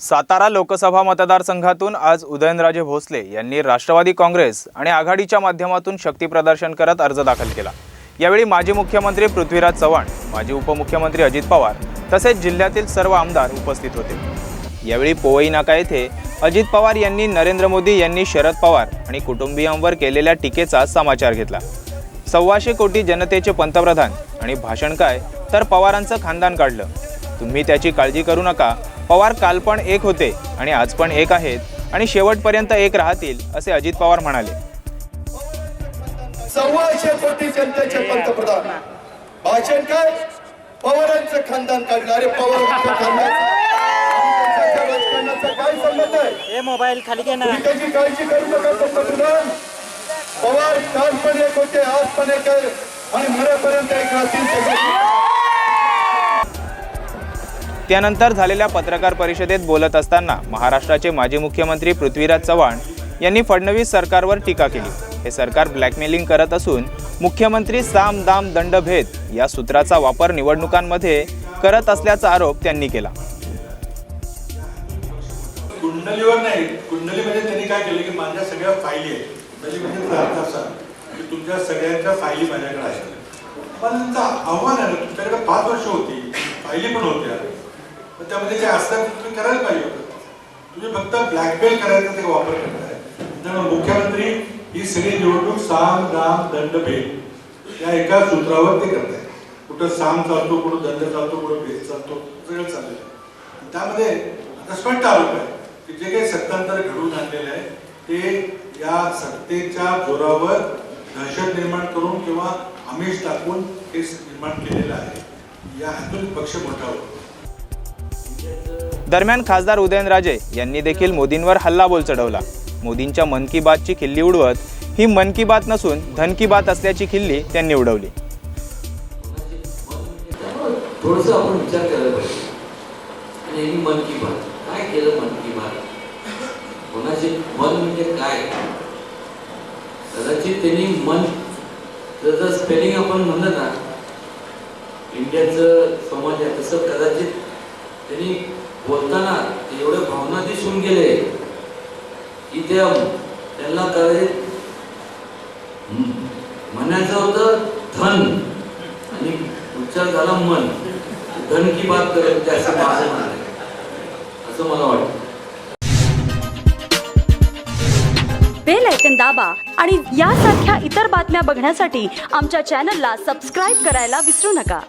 सातारा लोकसभा मतदारसंघातून आज उदयनराजे भोसले यांनी राष्ट्रवादी काँग्रेस आणि आघाडीच्या माध्यमातून शक्तीप्रदर्शन करत अर्ज दाखल केला. यावेळी माजी मुख्यमंत्री पृथ्वीराज चव्हाण माजी उपमुख्यमंत्री अजित पवार तसेच जिल्ह्यातील सर्व आमदार उपस्थित होते. यावेळी पोवई नाका येथे अजित पवार यांनी नरेंद्र मोदी यांनी शरद पवार आणि कुटुंबियांवर केलेल्या टीकेचा समाचार घेतला. सव्वाशे कोटी जनतेचे पंतप्रधान आणि भाषण काय तर पवारांचं खानदान काढलं. तुम्ही त्याची काळजी करू नका पवार काल पण एक होते आणि आज पण एक आहेत आणि शेवटपर्यंत एक राहतील असे अजित पवार म्हणाले. सव्वाशे कोटी जनतेचे पंतप्रधान. भाषण काय? पवारांचं खानदान काढलं. अरे पवारांचं खानदान. राजकारणाचा काय संबंध आहे? हे मोबाईल खाली घे ना. तुम्ही त्याची काळजी करू नका पंतप्रधान. पवार काल पण एक होते आज पण एक आहे. आणि मरेपर्यंत एक राहतील त्यानंतर झालेल्या पत्रकार परिषदेत बोलत असताना महाराष्ट्राचे माजी मुख्यमंत्री पृथ्वीराज चव्हाण यांनी फडणवीस सरकारवर टीका केली. हे सरकार ब्लॅकमेलिंग करत असून मुख्यमंत्री साम दाम दंड भेद या सूत्राचा वापर निवडणुकांमध्ये करत असल्याचा आरोप त्यांनी केला. कुंडलीवर नाही कुंडलीमध्ये त्यांनी काय केलं की माझ्या सगळ्या फायली आहेत. म्हणजे अर्थ असा की तुमच्या सगळ्यांच्या फायली माझ्याकडे आहेत. पण त्यांचं आव्हान आहे तुमच्याकडे पाच वर्ष होती. फायली पण होत्या. पण त्यामध्ये जे असतात ते तुम्ही करायला पाहिजे होतं. तुम्ही फक्त ब्लॅकमेल करायचा ते वापर करताय. त्यामुळे मुख्यमंत्री ही सगळी निवडणूक साम दाम दंड भेद या एका सूत्रावर ते करताय. कुठं साम चालतो कुठं दंड चालतो कुठं भेद चालतो सगळं चाललेलं आहे त्यामध्ये आता स्पष्ट आरोप आहे की जे काही सत्तांतर घडवून आणलेलं आहे ते या सत्तेच्या जोरावर दहशत निर्माण करून किंवा आमिष टाकून हे निर्माण केलेलं आहे. या हातून पक्ष मोठा होतो. दरम्यान खासदार उदयनराजे यांनी देखील मोदींवर हल्लाबोल चढवला मोदींच्या मन की बातची खिल्ली उडवत ही मन की बात नसून धन की बात असल्याची खिल्ली त्यांनी उडवली. थोडस आपण विचार करायला पाहिजे. आणि यांनी मन की बात. काय केलं मन की बात? कोणाचे मन म्हणजे काय? कदाचित त्यांनी मन जर स्पेलिंग आपण म्हणलं ना इंडियाचं समाज आहे तसं कदाचित त्यांनी बोलताना ते भावना दिसून गेले की ते त्यांना कदाचित म्हणायचं होतं धन. आणि उच्चार झाला मन. धन की बात करेल ते असं माझं म्हणणं असं मला वाटतं. बेल ऐकन दाबा आणि यासारख्या इतर बातम्या बघण्यासाठी आमच्या चॅनलला सबस्क्राईब करायला विसरू नका.